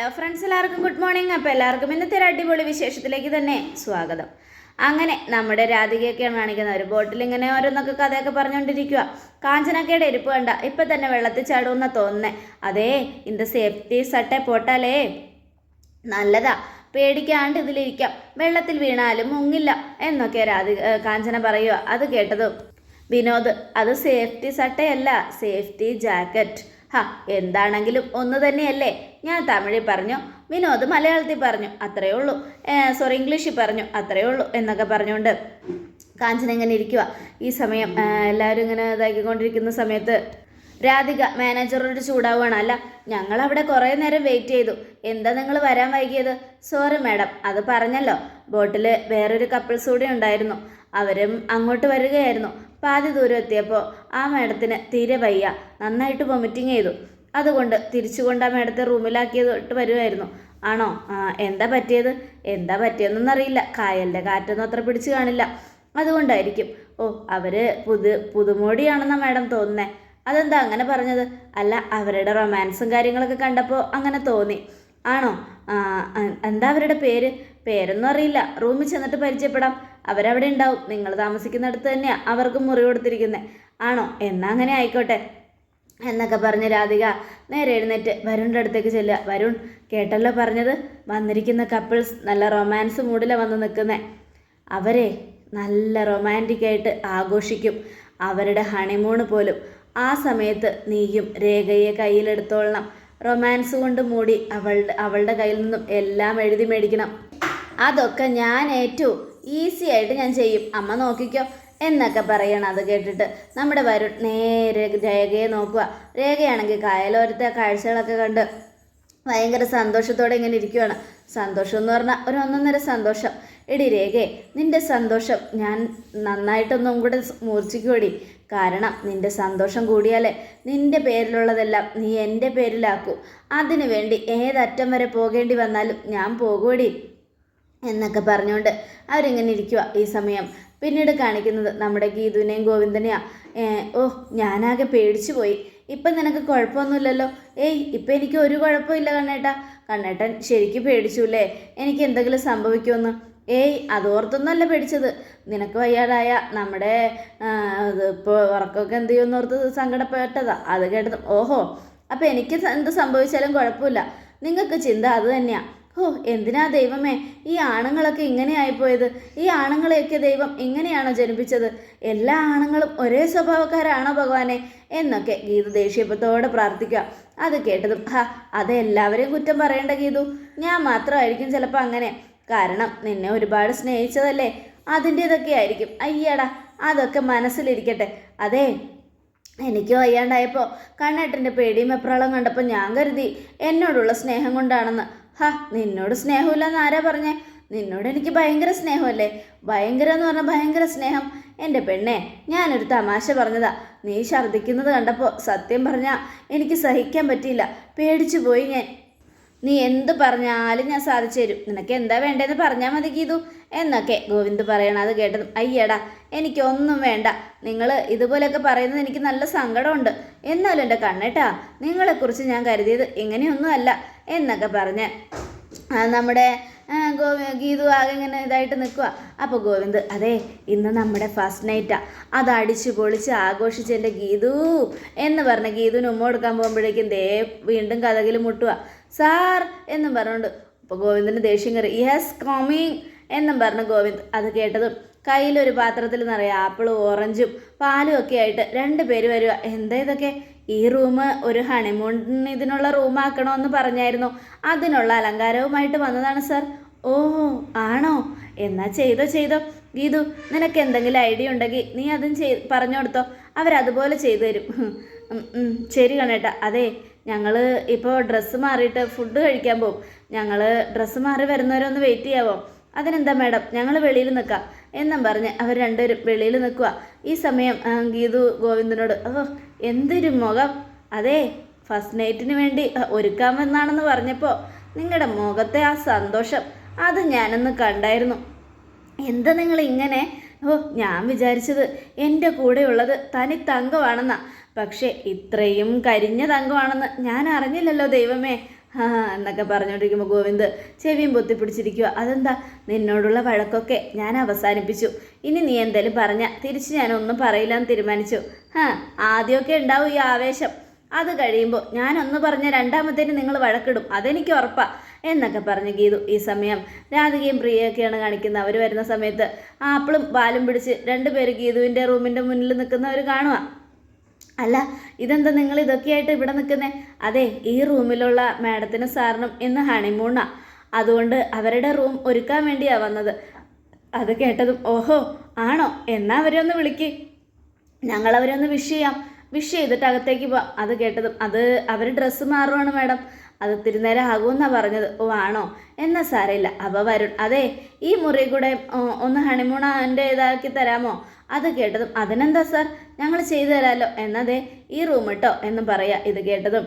Hello friends എല്ലാവർക്കും good morning അപ്പോൾ എല്ലാവർക്കും ഇന്നത്തെ ഒരു അടിപൊളി വിശേഷത്തിലേക്ക് തന്നെ സ്വാഗതം. അങ്ങനെ നമ്മുടെ രാധികയൊക്കെയാണ് കാണിക്കുന്നത് ഒരു ബോട്ടിൽ ഇങ്ങനെ ഓരോന്നൊക്കെ കഥയൊക്കെ പറഞ്ഞുകൊണ്ടിരിക്കുക കാഞ്ചനക്കയുടെ ഇരിപ്പ് കണ്ട ഇപ്പം തന്നെ വെള്ളത്തിൽ ചാടുമെന്ന തോന്നുന്നേ. അതേ ഇന്ത സേഫ്റ്റി സട്ടെ പോട്ടാലേ. നല്ലതാ. പേടിക്കാണ്ട് ഇതിലിരിക്കാം. വെള്ളത്തിൽ വീണാലും മുങ്ങില്ല എന്നൊക്കെ രാധിക കാഞ്ചന പറയുക അത് കേട്ടതും. വിനോദ് അത് സേഫ്റ്റി സട്ടയല്ല. സേഫ്റ്റി ജാക്കറ്റ് ഹാ എന്താണെങ്കിലും ഒന്ന് തന്നെയല്ലേ? ഞാൻ തമിഴിൽ പറഞ്ഞു വിനോദ് മലയാളത്തിൽ പറഞ്ഞു അത്രയേ ഉള്ളൂ. സോറി ഇംഗ്ലീഷിൽ പറഞ്ഞു അത്രയേ ഉള്ളൂ എന്നൊക്കെ പറഞ്ഞുകൊണ്ട് കാഞ്ചന ഇങ്ങനെ ഇരിക്കുക ഈ സമയം എല്ലാവരും ഇങ്ങനെ ഇതാക്കിക്കൊണ്ടിരിക്കുന്ന സമയത്ത് രാധിക മാനേജറോട് ചൂടാവുകയാണ്. അല്ല ഞങ്ങൾ അവിടെ കുറേ നേരം വെയിറ്റ് ചെയ്തു. എന്താ നിങ്ങൾ വരാൻ വൈകിയത്? സോറി മാഡം അത് പറഞ്ഞല്ലോ. ബോട്ടിൽ വേറൊരു കപ്പിൾസ് കൂടെ ഉണ്ടായിരുന്നു. അവരും അങ്ങോട്ട് വരികയായിരുന്നു. പാതി ദൂരം എത്തിയപ്പോൾ ആ മാഡത്തിന് തീരെ വയ്യ. നന്നായിട്ട് വൊമിറ്റിങ് ചെയ്തു. അതുകൊണ്ട് തിരിച്ചുകൊണ്ട് ആ മാഡത്തെ റൂമിലാക്കിയതിട്ട് വരുമായിരുന്നു ആണോ? എന്താ പറ്റിയത്? എന്താ പറ്റിയതെന്നൊന്നും കായലിന്റെ കാറ്റൊന്നും അത്ര പിടിച്ചു കാണില്ല. അതുകൊണ്ടായിരിക്കും. ഓ അവർ പുതു പുതുമോടിയാണെന്നാ മാഡം തോന്നുന്നേ. അതെന്താ അങ്ങനെ പറഞ്ഞത്? അല്ല അവരുടെ റൊമാൻസും കാര്യങ്ങളൊക്കെ കണ്ടപ്പോൾ അങ്ങനെ തോന്നി. ആണോ? എന്താ അവരുടെ പേര്? പേരൊന്നും അറിയില്ല. റൂമിൽ ചെന്നിട്ട് പരിചയപ്പെടാം. അവരവിടെ ഉണ്ടാവും. നിങ്ങൾ താമസിക്കുന്നിടത്ത് തന്നെയാണ് അവർക്ക് മുറി കൊടുത്തിരിക്കുന്നത് ആണോ? എന്നാ അങ്ങനെ ആയിക്കോട്ടെ. എന്നൊക്കെ പറഞ്ഞ് രാധിക നേരെ എഴുന്നേറ്റ് വരുണിന്റെ അടുത്തേക്ക് ചെല്ലുക. വരുൺ കേട്ടല്ലോ പറഞ്ഞത്? വന്നിരിക്കുന്ന കപ്പിൾസ് നല്ല റൊമാൻസ് മൂഡിലാണ് വന്ന് നിൽക്കുന്നത് അവരെ നല്ല റൊമാന്റിക്കായിട്ട് ആഘോഷിക്കും. അവരുടെ ഹണിമൂണ് പോലും. ആ സമയത്ത് നീയും രേഖയെ കയ്യിലെടുത്തോളണം. റൊമാൻസ് കൊണ്ട് മൂടി അവളുടെ അവളുടെ കയ്യിൽ നിന്നും എല്ലാം എഴുതി മേടിക്കണം. അതൊക്കെ ഞാൻ ഏറ്റു. ഈസി ആയിട്ട് ഞാൻ ചെയ്യും. അമ്മ നോക്കിക്കോ എന്നൊക്കെ പറയണം. അത് കേട്ടിട്ട് നമ്മുടെ വരുൺ നേരെ രേഖയെ നോക്കുക. രേഖയാണെങ്കിൽ കായലോരത്തെ കാഴ്ചകളൊക്കെ കണ്ട് ഭയങ്കര സന്തോഷത്തോടെ ഇങ്ങനെ ഇരിക്കുവാണ്. സന്തോഷം എന്ന് പറഞ്ഞാൽ ഒരു ഒന്നൊന്നര സന്തോഷം. എടി രേഖേ നിന്റെ സന്തോഷം ഞാൻ നന്നായിട്ടൊന്നും കൂടെ മൂർച്ചിക്കോടി കാരണം നിന്റെ സന്തോഷം കൂടിയാലേ നിന്റെ പേരിലുള്ളതെല്ലാം നീ എന്റെ പേരിലാക്കൂ. അതിനു വേണ്ടി ഏതറ്റം വരെ പോകേണ്ടി വന്നാലും ഞാൻ പോകുമടി എന്നൊക്കെ പറഞ്ഞുകൊണ്ട് അവരിങ്ങനെ ഇരിക്കുക ഈ സമയം. പിന്നീട് കാണിക്കുന്നത് നമ്മുടെ ഗീതുവിനെയും ഗോവിന്ദനെയാ. ഏ, ഓ ഞാനാകെ പേടിച്ചു പോയി. ഇപ്പം നിനക്ക് കുഴപ്പമൊന്നുമില്ലല്ലോ. ഏയ് ഇപ്പം എനിക്ക് ഒരു കുഴപ്പമില്ല കണ്ണേട്ട. കണ്ണേട്ടൻ ശരിക്കും പേടിച്ചുല്ലേ? എനിക്ക് എന്തെങ്കിലും സംഭവിക്കുമെന്ന്. ഏയ് അതോർത്തൊന്നുമല്ല പേടിച്ചത്. നിനക്ക് വയ്യാതായ നമ്മുടെ ഇപ്പോൾ ഉറക്കമൊക്കെ എന്ത് ചെയ്യുമെന്ന് ഓർത്ത് സങ്കടപ്പെട്ടതാ. അത് കേട്ടത് ഓഹോ. അപ്പം എനിക്ക് എന്ത് സംഭവിച്ചാലും കുഴപ്പമില്ല. നിങ്ങൾക്ക് ചിന്ത അത് തന്നെയാ. ഓ എന്തിനാ ദൈവമേ? ഈ ആണുങ്ങളൊക്കെ ഇങ്ങനെ ആയിപ്പോയത്? ഈ ആണുങ്ങളെയൊക്കെ ദൈവം ഇങ്ങനെയാണോ ജനിപ്പിച്ചത്? എല്ലാ ആണുങ്ങളും ഒരേ സ്വഭാവക്കാരാണോ ഭഗവാനെ? എന്നൊക്കെ ഗീതു ദേഷ്യപ്പത്തോടെ പ്രാർത്ഥിക്കുക. അത് കേട്ടതും ഹാ അത് എല്ലാവരെയും കുറ്റം പറയേണ്ട ഗീതു. ഞാൻ മാത്രമായിരിക്കും ചിലപ്പോൾ അങ്ങനെ. കാരണം നിന്നെ ഒരുപാട് സ്നേഹിച്ചതല്ലേ? അതിന്റേതൊക്കെ ആയിരിക്കും. അയ്യടാ അതൊക്കെ മനസ്സിലിരിക്കട്ടെ. അതെ എനിക്ക് വയ്യാണ്ടായപ്പോൾ കണ്ണേട്ടന്റെ പേടിയും എപ്രാളം കണ്ടപ്പോൾ ഞാൻ കരുതി എന്നോടുള്ള സ്നേഹം കൊണ്ടാണെന്ന്. ഹാ നിന്നോട് സ്നേഹമില്ലെന്ന് ആരാ പറഞ്ഞേ? നിന്നോട് എനിക്ക് ഭയങ്കര സ്നേഹമല്ലേ? ഭയങ്കര എന്ന് പറഞ്ഞാൽ ഭയങ്കര സ്നേഹം. എന്റെ പെണ്ണെ ഞാനൊരു തമാശ പറഞ്ഞതാ. നീ ഛർദ്ദിക്കുന്നത് കണ്ടപ്പോൾ സത്യം പറഞ്ഞാൽ എനിക്ക് സഹിക്കാൻ പറ്റിയില്ല. പേടിച്ചു പോയി ഞാൻ. നീ എന്ത് പറഞ്ഞാലും ഞാൻ സാധിച്ചു തരും. നിനക്ക് എന്താ വേണ്ടതെന്ന് പറഞ്ഞാൽ മതി ഗീതു. എന്നൊക്കെ ഗോവിന്ദ് പറയണം അത് കേട്ടതും അയ്യടാ എനിക്കൊന്നും വേണ്ട. നിങ്ങൾ ഇതുപോലെയൊക്കെ പറയുന്നത് എനിക്ക് നല്ല സങ്കടമുണ്ട്. എന്നാലും എന്റെ കണ്ണേട്ടാ നിങ്ങളെക്കുറിച്ച് ഞാൻ കരുതിയത് ഇങ്ങനെയൊന്നുമല്ല എന്നൊക്കെ പറഞ്ഞ് നമ്മുടെ ഗോവി ഗീതു ആകെ ഇങ്ങനെ ഇതായിട്ട് നിൽക്കുക അപ്പോൾ ഗോവിന്ദ് അതെ ഇന്ന് നമ്മുടെ ഫസ്റ്റ് നൈറ്റാണ് അത് അടിച്ചു പൊളിച്ച് ആഘോഷിച്ച് എന്റെ ഗീതു എന്ന് പറഞ്ഞ് ഗീതുവിന് ഉമ്മ കൊടുക്കാൻ പോകുമ്പോഴേക്കും ദേ വീണ്ടും കഥകിൽ മുട്ടുക സാർ എന്നും പറഞ്ഞുകൊണ്ട് അപ്പോൾ ഗോവിന്ദന് ദേഷ്യം കയറി യെസ് കമ്മിങ് എന്നും പറഞ്ഞു ഗോവിന്ദ് അത് കേട്ടതും കയ്യിലൊരു പാത്രത്തിൽ നിറയെ ആപ്പിളും ഓറഞ്ചും പാലും ഒക്കെ ആയിട്ട് രണ്ട് പേര് വരിക എന്താ ഇതൊക്കെ? ഈ റൂം ഒരു ഹണിമൂൺ ഇതിനുള്ള റൂമാക്കണമെന്ന് പറഞ്ഞായിരുന്നു. അതിനുള്ള അലങ്കാരവുമായിട്ട് വന്നതാണ് സാർ. ഓ ആണോ? എന്നാ ചെയ്തോ ചെയ്തോ. ഗീതു നിനക്ക് എന്തെങ്കിലും ഐഡിയ ഉണ്ടെങ്കിൽ നീ അതും ചെയ് പറഞ്ഞു കൊടുത്തോ. അവരതുപോലെ ചെയ്തു തരും. ശരി കണേട്ടാ അതെ ഞങ്ങൾ ഇപ്പോൾ ഡ്രസ്സ് മാറിയിട്ട് ഫുഡ് കഴിക്കാൻ പോകും ഞങ്ങൾ ഡ്രസ്സ് മാറി വരുന്നവരെ ഒന്ന് വെയിറ്റ് ചെയ്യാവോ? അതിനെന്താ മാഡം ഞങ്ങൾ വെളിയിൽ നിൽക്കാം എന്നും പറഞ്ഞ് അവർ രണ്ടുപേരും വെളിയിൽ നിൽക്കുക ഈ സമയം ഗീതു ഗോവിന്ദനോട് ഓ എന്തൊരു മുഖം. അതെ ഫസ്റ്റ് നൈറ്റിന് വേണ്ടി ഒരുക്കാമെന്നാണെന്ന് പറഞ്ഞപ്പോൾ നിങ്ങളുടെ മുഖത്തെ ആ സന്തോഷം അത് ഞാനൊന്ന് കണ്ടായിരുന്നു. എന്താ നിങ്ങൾ ഇങ്ങനെ ഓ ഞാൻ വിചാരിച്ചത് എന്റെ കൂടെയുള്ളത് തനി തങ്കമാണെന്നാ. പക്ഷേ ഇത്രയും കരിഞ്ഞ തങ്കമാണെന്ന് ഞാൻ അറിഞ്ഞില്ലല്ലോ ദൈവമേ. ആ എന്നൊക്കെ പറഞ്ഞുകൊണ്ടിരിക്കുമ്പോൾ ഗോവിന്ദ് ചെവിയും പൊത്തിപ്പിടിച്ചിരിക്കുക അതെന്താ? നിന്നോടുള്ള വഴക്കൊക്കെ ഞാൻ അവസാനിപ്പിച്ചു. ഇനി നീ എന്തായാലും പറഞ്ഞ തിരിച്ച് ഞാനൊന്നും പറയില്ലെന്ന് തീരുമാനിച്ചു. ഹാ ആദ്യമൊക്കെ ഉണ്ടാവും ഈ ആവേശം. അത് കഴിയുമ്പോൾ ഞാനൊന്ന് പറഞ്ഞ രണ്ടാമത്തേന് നിങ്ങൾ വഴക്കിടും. അതെനിക്ക് ഉറപ്പാ. എന്നൊക്കെ പറഞ്ഞ് ഗീതു ഈ സമയം. രാധികയും പ്രിയയൊക്കെയാണ് കാണിക്കുന്നത് അവർ വരുന്ന സമയത്ത് ആപ്പിളും പാലും പിടിച്ച് രണ്ടുപേര് ഗീതുവിന്റെ റൂമിന്റെ മുന്നിൽ നിൽക്കുന്നവർ കാണുക അല്ല ഇതെന്താ നിങ്ങൾ ഇതൊക്കെയായിട്ട് ഇവിടെ നിൽക്കുന്നേ? അതെ ഈ റൂമിലുള്ള മാഡത്തിനും സാറിനും ഇന്ന് ഹണിമൂണാണ് അതുകൊണ്ട് അവരുടെ റൂം ഒരുക്കാൻ വേണ്ടിയാണ് വന്നത്. അത് കേട്ടതും ഓഹോ ആണോ? എന്നാ അവരെ ഒന്ന് വിളിക്ക്. ഞങ്ങൾ അവരെ ഒന്ന് വിഷ് ചെയ്യാം. വിഷ് ചെയ്തിട്ട് അകത്തേക്ക് പോവാം. അത് കേട്ടതും അത് അവർ ഡ്രസ്സ് മാറുവാണ് മാഡം. അത് ഒത്തിരി നേരം ആകുമെന്നാണ് പറഞ്ഞത്. ഓ ആണോ? എന്നാൽ സാരമില്ല. അവ വരുൺ അതെ ഈ മുറി കൂടെ ഒന്ന് ഹണിമൂൺ എന്റെ ഇതാക്കി തരാമോ? അത് കേട്ടതും അതിനെന്താ സാർ ഞങ്ങൾ ചെയ്തു തരാമല്ലോ എന്നതേ ഈ റൂം കേട്ടോ എന്ന് പറയാ ഇത് കേട്ടതും.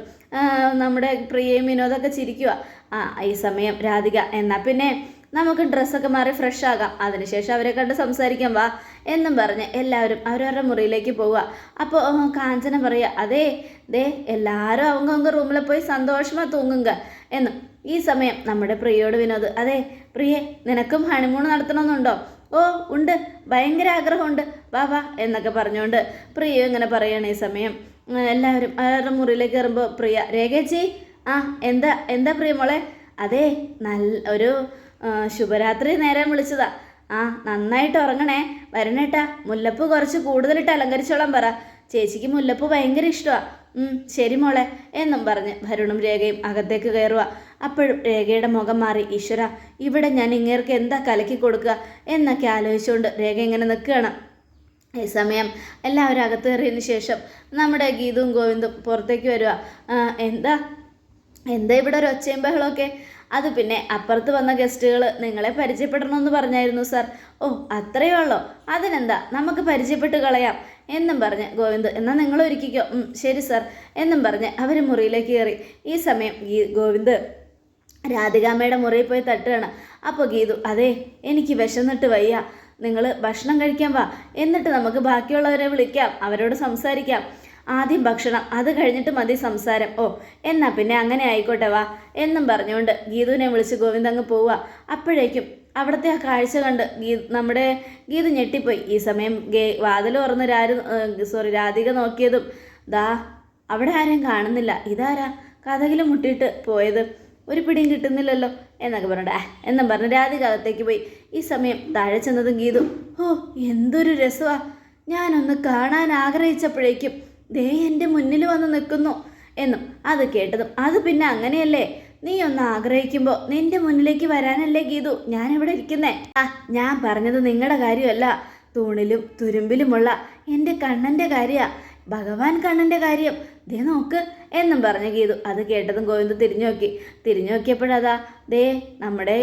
നമ്മുടെ പ്രിയയും വിനോദമൊക്കെ ചിരിക്കുക ആ ഈ സമയം രാധിക എന്നാൽ പിന്നെ നമുക്ക് ഡ്രസ്സൊക്കെ മാറി ഫ്രഷ് ആകാം. അതിനുശേഷം അവരെ കണ്ട് സംസാരിക്കാം വാ എന്നും പറഞ്ഞ് എല്ലാവരും അവരവരുടെ മുറിയിലേക്ക് പോവുക. അപ്പോൾ കാഞ്ചന പറയുക അതേ ദേ എല്ലാവരും അവങ്കവങ്ക റൂമിൽ പോയി സന്തോഷമാണ് തൂങ്ങുക എന്ന്. ഈ സമയം നമ്മുടെ പ്രിയോട് വിനോദ് അതെ പ്രിയെ നിനക്കും ഹണിമൂൺ നടത്തണമെന്നുണ്ടോ? ഓ ഉണ്ട് ഭയങ്കര ആഗ്രഹമുണ്ട് വാ വാ എന്നൊക്കെ പറഞ്ഞുകൊണ്ട് പ്രിയ ഇങ്ങനെ പറയുകയാണ് ഈ സമയം. എല്ലാവരും അവരുടെ മുറിയിലേക്ക് കയറുമ്പോൾ പ്രിയ രേഖേച്ചി ആ എന്താ എന്താ പ്രിയ മോളെ? അതെ നല്ല ഒരു ശുഭരാത്രി നേരം വിളിച്ചതാ. ആ നന്നായിട്ട് ഉറങ്ങണേ. വരണേട്ടാ മുല്ലപ്പ് കുറച്ച് കൂടുതലിട്ട് അലങ്കരിച്ചോളാൻ പറ. ചേച്ചിക്ക് മുല്ലപ്പ് ഭയങ്കര ഇഷ്ടമാണ് ശരി മോളെ. എന്നും പറഞ്ഞ് ഭരുണും രേഖയും അകത്തേക്ക് കയറുക അപ്പോഴും രേഖയുടെ മുഖം മാറി ഈശ്വര ഇവിടെ ഞാൻ ഇങ്ങേർക്ക് എന്താ കലക്കി കൊടുക്കുക എന്നൊക്കെ ആലോചിച്ചുകൊണ്ട് രേഖ ഇങ്ങനെ നിൽക്കുകയാണ്. ഈ സമയം എല്ലാവരും അകത്ത് കയറിയതിന് ശേഷം നമ്മുടെ ഗീതും ഗോവിന്ദും പുറത്തേക്ക് വരിക എന്താ? എന്താ ഇവിടെ ഒരു ഒച്ചയും ബഹളമൊക്കെ അത് പിന്നെ അപ്പുറത്ത് വന്ന ഗസ്റ്റുകൾ നിങ്ങളെ പരിചയപ്പെടണമെന്ന് പറഞ്ഞായിരുന്നു സാർ ഓ അത്രയേ ഉള്ളോ? അതിനെന്താ? നമുക്ക് പരിചയപ്പെട്ട് കളയാം. എന്നും പറഞ്ഞ് ഗോവിന്ദ് എന്നാൽ നിങ്ങൾ ഒരുക്കിക്കോ. ശരി സാർ എന്നും പറഞ്ഞ് അവർ മുറിയിലേക്ക് കയറി. ഈ സമയം ഈ ഗോവിന്ദ് രാധികാമ്മയുടെ മുറിയിൽ പോയി തട്ടുകയാണ്. അപ്പോൾ ഗീതു അതെ എനിക്ക് വിശന്നിട്ട് വയ്യ. നിങ്ങൾ ഭക്ഷണം കഴിക്കാൻ വാ. എന്നിട്ട് നമുക്ക് ബാക്കിയുള്ളവരെ വിളിക്കാം. അവരോട് സംസാരിക്കാം. ആദ്യം ഭക്ഷണം അത് കഴിഞ്ഞിട്ട് മതി സംസാരം. ഓ എന്നാ പിന്നെ അങ്ങനെ ആയിക്കോട്ടെ വാ എന്നും പറഞ്ഞുകൊണ്ട് ഗീതുവിനെ വിളിച്ച് ഗോവിന്ദ് അങ്ങ് പോവുക. അപ്പോഴേക്കും അവിടുത്തെ ആ കാഴ്ച കണ്ട് ഗീ നമ്മുടെ ഗീതു ഞെട്ടിപ്പോയി. ഈ സമയം ഗേ വാതിൽ തുറന്ന് രാരു സോറി രാധിക നോക്കിയതും ദാ അവിടെ ആരും കാണുന്നില്ല. ഇതാരാ? കഥകിൽ മുട്ടിയിട്ട് പോയത്. ഒരു പിടിയും കിട്ടുന്നില്ലല്ലോ എന്നൊക്കെ പറഞ്ഞിട്ട് എന്നും പറഞ്ഞ് രാധിക അകത്തേക്ക് പോയി. ഈ സമയം താഴെ ചെന്നതും ഗീതു ഓ എന്തൊരു രസമാണ് ഞാനൊന്ന് കാണാൻ ആഗ്രഹിച്ചപ്പോഴേക്കും ദേ എന്റെ മുന്നിൽ വന്ന് നിൽക്കുന്നു എന്നും അത് കേട്ടതും. അത് പിന്നെ അങ്ങനെയല്ലേ? നീ ഒന്ന് ആഗ്രഹിക്കുമ്പോൾ നിന്റെ മുന്നിലേക്ക് വരാനല്ലേ ഗീതു? ഞാൻ ഇവിടെ ഇരിക്കുന്നേ. ആ ഞാൻ പറഞ്ഞത് നിങ്ങളുടെ കാര്യമല്ല. തൂണിലും തുരുമ്പിലുമുള്ള എന്റെ കണ്ണന്റെ കാര്യാ. ഭഗവാൻ കണ്ണന്റെ കാര്യം ദേ നോക്ക് എന്നും പറഞ്ഞു ഗീതു. അത് കേട്ടതും ഗോവിന്ദ് തിരിഞ്ഞു നോക്കി. തിരിഞ്ഞു നോക്കിയപ്പോഴതാ ദേ നമ്മുടെ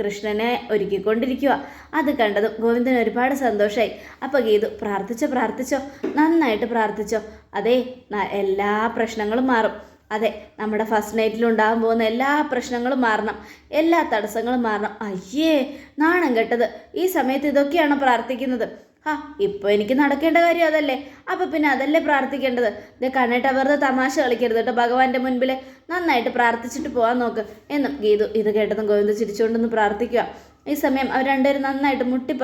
കൃഷ്ണനെ ഒരുക്കിക്കൊണ്ടിരിക്കുക അത് കണ്ടതും ഗോവിന്ദന് ഒരുപാട് സന്തോഷമായി അപ്പോൾ ഗീതു പ്രാർത്ഥിച്ചോ പ്രാർത്ഥിച്ചോ നന്നായിട്ട് പ്രാർത്ഥിച്ചോ. അതെ എല്ലാ പ്രശ്നങ്ങളും മാറും. അതെ നമ്മുടെ ഫസ്റ്റ് നൈറ്റിൽ ഉണ്ടാകാൻ പോകുന്ന എല്ലാ പ്രശ്നങ്ങളും മാറണം. എല്ലാ തടസ്സങ്ങളും മാറണം. അയ്യേ നാണം കെട്ടത്. ഈ സമയത്ത് ഇതൊക്കെയാണ് പ്രാർത്ഥിക്കുന്നത്? ആ ഇപ്പോൾ എനിക്ക് നടക്കേണ്ട കാര്യം അതല്ലേ. അപ്പോൾ പിന്നെ അതല്ലേ പ്രാർത്ഥിക്കേണ്ടത്? ഇത് കണ്ണിട്ട് വെറുതെ തമാശ കളിക്കരുത് കേട്ടോ. ഭഗവാന്റെ മുൻപിൽ നന്നായിട്ട് പ്രാർത്ഥിച്ചിട്ട് പോകാൻ നോക്ക്. എന്നും ഗീതു ഇത് കേട്ടതും ഗോവിന്ദ് ചിരിച്ചുകൊണ്ടൊന്ന് പ്രാർത്ഥിക്കുക ഈ സമയം അവർ രണ്ടുപേരും നന്നായിട്ട് മുട്ടി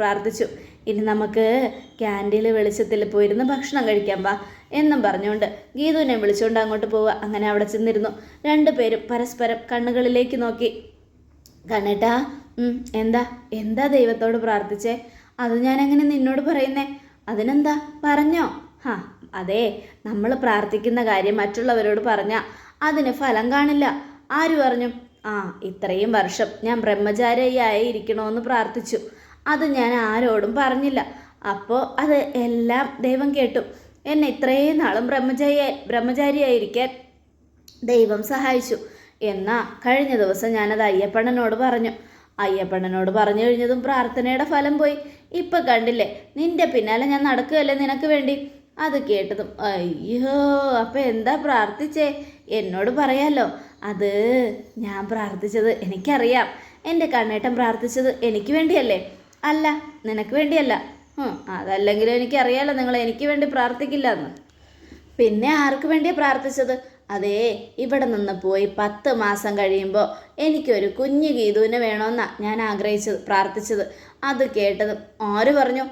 പ്രാർത്ഥിച്ചു. ഇനി നമുക്ക് ക്യാന്റീനിൽ വെളിച്ചത്തിൽ പോയിരുന്ന് ഭക്ഷണം കഴിക്കാൻ വാ എന്നും പറഞ്ഞുകൊണ്ട് ഗീതുവിനെ വിളിച്ചുകൊണ്ട് അങ്ങോട്ട് പോവുക. അങ്ങനെ അവിടെ ചെന്നിരുന്നു. രണ്ടുപേരും പരസ്പരം കണ്ണുകളിലേക്ക് നോക്കി. കണ്ണേട്ടാ എന്താ? എന്താ ദൈവത്തോട് പ്രാർത്ഥിച്ചേ? അത് ഞാൻ അങ്ങനെ നിന്നോട് പറയുന്നേ. അതിനെന്താ? പറഞ്ഞോ. ഹാ അതെ നമ്മൾ പ്രാർത്ഥിക്കുന്ന കാര്യം മറ്റുള്ളവരോട് പറഞ്ഞാൽ അതിന് ഫലം കാണില്ല. ആര് പറഞ്ഞു? ആ ഇത്രയും വർഷം ഞാൻ ബ്രഹ്മചാരിയായി ഇരിക്കണമെന്ന് പ്രാർത്ഥിച്ചു. അത് ഞാൻ ആരോടും പറഞ്ഞില്ല. അപ്പോൾ അത് എല്ലാം ദൈവം കേട്ടു. എന്നെ ഇത്രയും നാളും ബ്രഹ്മചാരിയായി ബ്രഹ്മചാരിയായിരിക്കാൻ ദൈവം സഹായിച്ചു. എന്നാ കഴിഞ്ഞ ദിവസം ഞാനത് അയ്യപ്പണ്ണനോട് പറഞ്ഞു. അയ്യപ്പണ്ണനോട് പറഞ്ഞു കഴിഞ്ഞതും പ്രാർത്ഥനയുടെ ഫലം പോയി. ഇപ്പൊ കണ്ടില്ലേ നിന്റെ പിന്നാലെ ഞാൻ നടക്കുകയല്ലേ നിനക്ക് വേണ്ടി? അത് കേട്ടതും അയ്യോ അപ്പൊ എന്താ പ്രാർത്ഥിച്ചേ? എന്നോട് പറയാലോ അത് ഞാൻ പ്രാർത്ഥിച്ചത് എനിക്കറിയാം. എന്റെ കണ്ണേട്ടൻ പ്രാർത്ഥിച്ചത് എനിക്ക് വേണ്ടിയല്ലേ? അല്ല നിനക്ക് വേണ്ടിയല്ല. അതല്ലെങ്കിലും എനിക്കറിയാലോ നിങ്ങൾ എനിക്ക് വേണ്ടി പ്രാർത്ഥിക്കില്ല എന്ന് പിന്നെ ആർക്ക് വേണ്ടിയാ പ്രാർത്ഥിച്ചത്? അതേ ഇവിടെ നിന്ന് പോയി പത്ത് മാസം കഴിയുമ്പോൾ എനിക്കൊരു കുഞ്ഞു ഗീതുവിനെ വേണമെന്നാണ് ഞാൻ ആഗ്രഹിച്ചത് പ്രാർത്ഥിച്ചത്. അത് കേട്ടത് ആര് പറഞ്ഞു?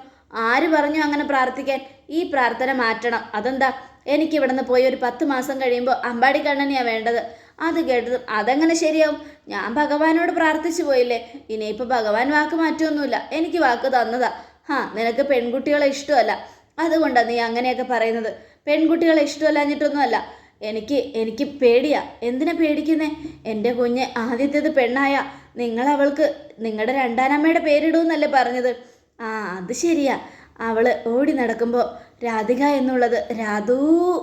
ആര് പറഞ്ഞു അങ്ങനെ പ്രാർത്ഥിക്കാൻ? ഈ പ്രാർത്ഥന മാറ്റണം. അതെന്താ? എനിക്ക് ഇവിടെ നിന്ന് പോയി ഒരു പത്ത് മാസം കഴിയുമ്പോൾ അമ്പാടി കണ്ണനെയാണ് വേണ്ടത്. അത് കേട്ടതും അതെങ്ങനെ ശരിയാവും? ഞാൻ ഭഗവാനോട് പ്രാർത്ഥിച്ചു പോയില്ലേ? ഇനിയിപ്പോൾ ഭഗവാൻ വാക്ക് മാറ്റമൊന്നുമില്ല എനിക്ക് വാക്ക് തന്നതാ. ഹാ നിനക്ക് പെൺകുട്ടികളെ ഇഷ്ടമല്ല. അതുകൊണ്ടാണ് നീ അങ്ങനെയൊക്കെ പറയുന്നത്. പെൺകുട്ടികളെ ഇഷ്ടമല്ലാഞ്ഞിട്ടൊന്നുമല്ല. എനിക്ക് എനിക്ക് പേടിയാ. എന്തിനാ പേടിക്കുന്നേ? എന്റെ കുഞ്ഞ് ആദ്യത്തേത് പെണ്ണായ നിങ്ങൾ അവൾക്ക് നിങ്ങളുടെ രണ്ടാനമ്മയുടെ പേരിടുമെന്നല്ലേ പറഞ്ഞത്. ആ അത് ശരിയാ. അവൾ ഓടി നടക്കുമ്പോൾ രാധിക എന്നുള്ളത് രാധു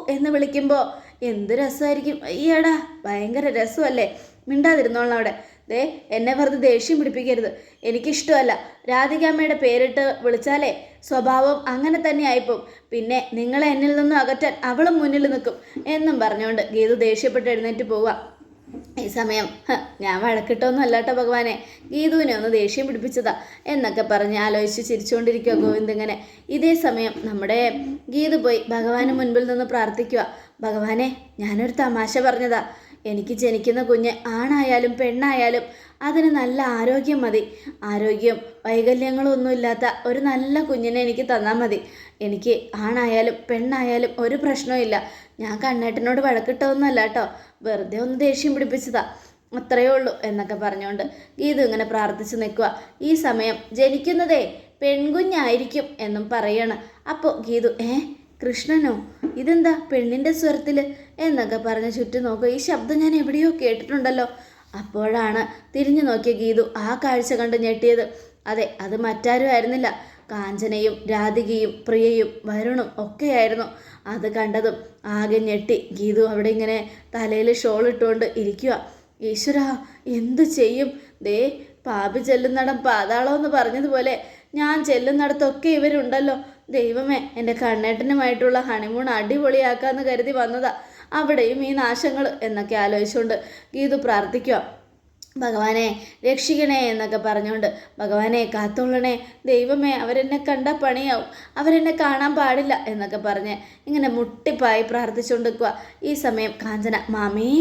എന്ന് വിളിക്കുമ്പോൾ എന്ത് രസമായിരിക്കും. അയ്യടാ ഭയങ്കര രസമല്ലേ? മിണ്ടാതിരുന്നോളാം അവിടെ. ദേ എന്നെ വെറുതെ ദേഷ്യം പിടിപ്പിക്കരുത്. എനിക്കിഷ്ടമല്ല. രാധികാമ്മയുടെ പേരിട്ട് വിളിച്ചാലേ സ്വഭാവം അങ്ങനെ തന്നെ ആയിപ്പോവും. പിന്നെ നിങ്ങളെ എന്നിൽ നിന്നും അകറ്റാൻ അവളും മുന്നിൽ നിൽക്കും എന്നും പറഞ്ഞുകൊണ്ട് ഗീതു ദേഷ്യപ്പെട്ട് എഴുന്നേറ്റ് പോവാം ഈ സമയം ഞാൻ വഴക്കിട്ടൊന്നും അല്ലാട്ടോ ഭഗവാനെ. ഗീതുവിനെ ഒന്ന് ദേഷ്യം പിടിപ്പിച്ചതാ എന്നൊക്കെ പറഞ്ഞ് ആലോചിച്ച് ചിരിച്ചുകൊണ്ടിരിക്കുക ഗോവിന്ദ് ഇങ്ങനെ. ഇതേ സമയം നമ്മുടെ ഗീതു പോയി ഭഗവാന് മുൻപിൽ നിന്ന് പ്രാർത്ഥിക്കുക. ഭഗവാനെ ഞാനൊരു തമാശ പറഞ്ഞതാ. എനിക്ക് ജനിക്കുന്ന കുഞ്ഞ് ആണായാലും പെണ്ണായാലും അതിന് നല്ല ആരോഗ്യം മതി. ആരോഗ്യം വൈകല്യങ്ങളൊന്നുമില്ലാത്ത ഒരു നല്ല കുഞ്ഞിനെ എനിക്ക് തന്നാൽ മതി. എനിക്ക് ആണായാലും പെണ്ണായാലും ഒരു പ്രശ്നവും ഞാൻ കണ്ണേട്ടനോട് വഴക്കിട്ടൊന്നുമല്ല കേട്ടോ. വെറുതെ ഒന്ന് ദേഷ്യം പിടിപ്പിച്ചതാ. അത്രയേ ഉള്ളൂ എന്നൊക്കെ പറഞ്ഞുകൊണ്ട് ഗീതു ഇങ്ങനെ പ്രാർത്ഥിച്ചു നിൽക്കുക ഈ സമയം ജനിക്കുന്നതേ പെൺകുഞ്ഞായിരിക്കും എന്നും പറയണം. അപ്പോൾ ഗീതു ഏ? കൃഷ്ണനോ? ഇതെന്താ പെണ്ണിന്റെ സ്വരത്തിൽ എന്നൊക്കെ പറഞ്ഞ് ചുറ്റും നോക്കുക. ഈ ശബ്ദം ഞാൻ എവിടെയോ കേട്ടിട്ടുണ്ടല്ലോ. അപ്പോഴാണ് തിരിഞ്ഞു നോക്കിയ ഗീതു ആ കാഴ്ച കണ്ട് ഞെട്ടിയത്. അതെ അത് മറ്റാരും ആയിരുന്നില്ല. കാഞ്ചനയും രാധികയും പ്രിയയും വരുണും ഒക്കെയായിരുന്നു. അത് കണ്ടതും ആകെ ഞെട്ടി. ഗീതു അവിടെ ഇങ്ങനെ തലയിൽ ഷോൾ ഇട്ടുകൊണ്ട് ഇരിക്കുക ഈശ്വര എന്തു ചെയ്യും? ദേ പാപി ചെല്ലുന്നിടം പാതാളം എന്ന് പറഞ്ഞതുപോലെ ഞാൻ ചെല്ലുന്നിടത്തൊക്കെ ഇവരുണ്ടല്ലോ. ദൈവമേ എന്റെ കണ്ണേട്ടനുമായിട്ടുള്ള ഹണിമൂൺ അടിപൊളിയാക്കാന്ന് കരുതി വന്നതാ. അവിടെയും ഈ നാശങ്ങൾ എന്നൊക്കെ ആലോചിച്ചുകൊണ്ട് ഗീതു പ്രാർത്ഥിക്കുക ഭഗവാനെ രക്ഷിക്കണേ എന്നൊക്കെ പറഞ്ഞുകൊണ്ട് ഭഗവാനെ കാത്തോളണേ ദൈവമേ അവരെന്നെ കണ്ട പണിയാവും. അവരെന്നെ കാണാൻ പാടില്ല എന്നൊക്കെ പറഞ്ഞ് ഇങ്ങനെ മുട്ടിപ്പായി പ്രാർത്ഥിച്ചുകൊണ്ട് നിൽക്കുക ഈ സമയം കാഞ്ചന മാമി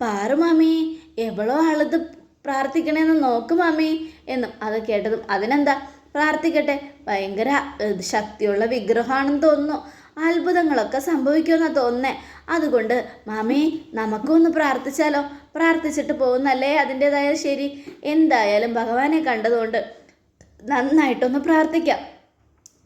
പാറു മാമി എവളോ ആളത് പ്രാർത്ഥിക്കണേന്ന് നോക്ക് മാമി എന്നും അത് കേട്ടതും അതിനെന്താ പ്രാർത്ഥിക്കട്ടെ. ഭയങ്കര ശക്തിയുള്ള വിഗ്രഹമാണെന്ന് തോന്നുന്നു. അത്ഭുതങ്ങളൊക്കെ സംഭവിക്കുമെന്നാണ് തോന്നുന്നേ. അതുകൊണ്ട് മാമി നമുക്കൊന്ന് പ്രാർത്ഥിച്ചാലോ? പ്രാർത്ഥിച്ചിട്ട് പോകുന്നല്ലേ അതിന്റെതായ ശരി. എന്തായാലും ഭഗവാനെ കണ്ടതുകൊണ്ട് നന്നായിട്ടൊന്ന് പ്രാർത്ഥിക്കാം.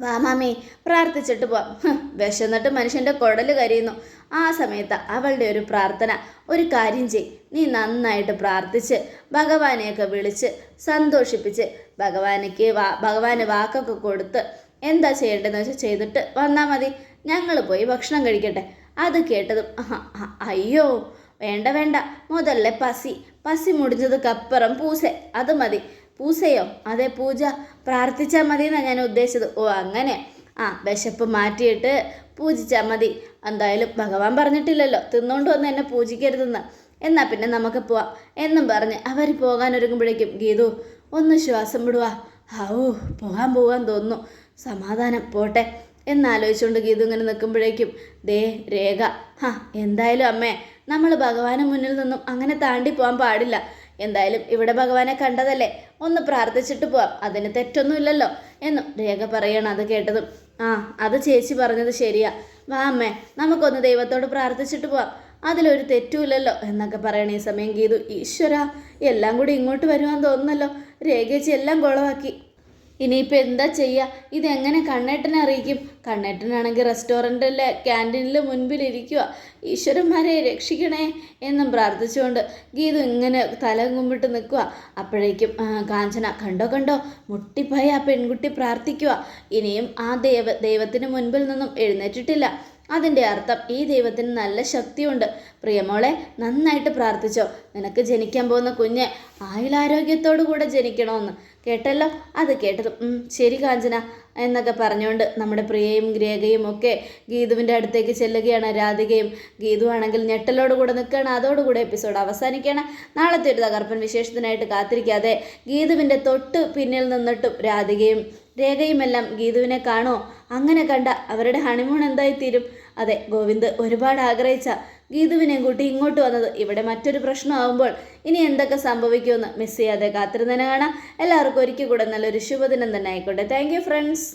വാ മാമി പ്രാർത്ഥിച്ചിട്ട് പോവാം. വിശന്നിട്ട് മനുഷ്യന്റെ കുടൽ കരിയുന്നു. ആ സമയത്ത് അവളുടെ ഒരു പ്രാർത്ഥന ഒരു കാര്യം ചെയ്. നീ നന്നായിട്ട് പ്രാർത്ഥിച്ച് ഭഗവാനെയൊക്കെ വിളിച്ച് സന്തോഷിപ്പിച്ച് ഭഗവാനയ്ക്ക് വാ ഭഗവാന് വാക്കൊക്കെ കൊടുത്ത് എന്താ ചെയ്യേണ്ടതെന്ന് വെച്ചാൽ ചെയ്തിട്ട് വന്നാൽ മതി. ഞങ്ങൾ പോയി ഭക്ഷണം കഴിക്കട്ടെ. അത് കേട്ടതും അയ്യോ വേണ്ട വേണ്ട. മുതലേ പസി പസി മുടിഞ്ഞതുക്കപ്പുറം പൂസ. അത് മതി. പൂസയോ? അതെ പൂജ. പ്രാർത്ഥിച്ചാൽ മതി എന്നാണ് ഞാൻ ഉദ്ദേശിച്ചത്. ഓ അങ്ങനെ. ആ വിശപ്പ് മാറ്റിയിട്ട് പൂജിച്ചാൽ മതി. എന്തായാലും ഭഗവാൻ പറഞ്ഞിട്ടില്ലല്ലോ. തിന്നുകൊണ്ട് വന്ന് എന്നെ പൂജിക്കരുതെന്ന്. എന്നാൽ പിന്നെ നമുക്ക് പോവാം. എന്നും പറഞ്ഞ് അവർ പോകാൻ ഒരുങ്ങുമ്പോഴേക്കും ഗീതു ഒന്ന് ശ്വാസം വിടുക ഹൗ പോകാൻ പോകാൻ തോന്നുന്നു. സമാധാനം പോട്ടെ. എന്നാലോചിച്ചുകൊണ്ട് ഗീതു ഇങ്ങനെ നിൽക്കുമ്പോഴേക്കും ദേ രേഖ. ഹാ എന്തായാലും അമ്മേ നമ്മൾ ഭഗവാന് മുന്നിൽ നിന്നും അങ്ങനെ താണ്ടി പോകാൻ പാടില്ല. എന്തായാലും ഇവിടെ ഭഗവാനെ കണ്ടതല്ലേ? ഒന്ന് പ്രാർത്ഥിച്ചിട്ട് പോവാം. അതിന് തെറ്റൊന്നുമില്ലല്ലോ എന്നും രേഖ പറയണം അത് കേട്ടതും. ആ അത് ചേച്ചി പറഞ്ഞത് ശരിയാ. വാ അമ്മേ നമുക്കൊന്ന് ദൈവത്തോട് പ്രാർത്ഥിച്ചിട്ട് പോവാം. അതിലൊരു തെറ്റുമില്ലല്ലോ എന്നൊക്കെ പറയണ ഈ സമയം ഗീതു ഈശ്വര എല്ലാം കൂടി ഇങ്ങോട്ട് വരുവാൻ തോന്നുന്നല്ലോ. രേഖേച്ചി എല്ലാം കുളമാക്കി ഇനിയിപ്പോൾ എന്താ ചെയ്യുക ഇതെങ്ങനെ കണ്ണേട്ടനെ അറിയിക്കും? കണ്ണേട്ടനാണെങ്കിൽ റെസ്റ്റോറന്റിലെ ക്യാന്റീനിൽ മുൻപിലിരിക്കുക ഈശ്വരന്മാരെ രക്ഷിക്കണേ എന്നും പ്രാർത്ഥിച്ചുകൊണ്ട് ഗീതു ഇങ്ങനെ തല കുമ്പിട്ട് നിൽക്കുക അപ്പോഴേക്കും കാഞ്ചന കണ്ടോ കണ്ടോ? മുട്ടിപ്പോയ ആ പെൺകുട്ടി പ്രാർത്ഥിക്കുക ഇനിയും ആ ദൈവ ദൈവത്തിന് മുൻപിൽ നിന്നും എഴുന്നേറ്റിട്ടില്ല. അതിന്റെ അർത്ഥം ഈ ദൈവത്തിന് നല്ല ശക്തിയുണ്ട്. പ്രിയമോളെ നന്നായിട്ട് പ്രാർത്ഥിച്ചോ. നിനക്ക് ജനിക്കാൻ പോകുന്ന കുഞ്ഞ് ആയുരാരോഗ്യത്തോടു കൂടെ ജനിക്കണമെന്ന് കേട്ടല്ലോ? അത് കേട്ടതും "ഉം, ശരി കാഞ്ചന എന്നൊക്കെ പറഞ്ഞുകൊണ്ട് നമ്മുടെ പ്രിയയും ഗ്രേഖയും ഒക്കെ ഗീതുവിന്റെ അടുത്തേക്ക് ചെല്ലുകയാണ്. രാധികയും ഗീതു ആണെങ്കിൽ ഞെട്ടലോട് കൂടെ നിൽക്കുകയാണ്. അതോടുകൂടെ എപ്പിസോഡ് അവസാനിക്കുകയാണ്. നാളത്തെ ഒരു തകർപ്പൻ വിശേഷത്തിനായിട്ട് കാത്തിരിക്കാതെ ഗീതുവിന്റെ തൊട്ട് പിന്നിൽ നിന്നിട്ടും രാധികയും രേഖയുമെല്ലാം ഗീതുവിനെ കാണോ അങ്ങനെ കണ്ട അവരുടെ ഹണിമൂൺ എന്തായി തീരും അതെ ഗോവിന്ദ് ഒരുപാട് ആഗ്രഹിച്ച ഗീതുവിനെയും കൂട്ടി ഇങ്ങോട്ട് വന്നത് ഇവിടെ മറ്റൊരു പ്രശ്നമാകുമ്പോൾ ഇനി എന്തൊക്കെ സംഭവിക്കുമെന്ന് മിസ് ചെയ്യാതെ കാത്തിരുന്നതിനെ കാണാം. എല്ലാവർക്കും ഒരിക്കൽ കൂടെ നല്ലൊരു ശുഭദിനം തന്നെ ആയിക്കോട്ടെ. Thank friends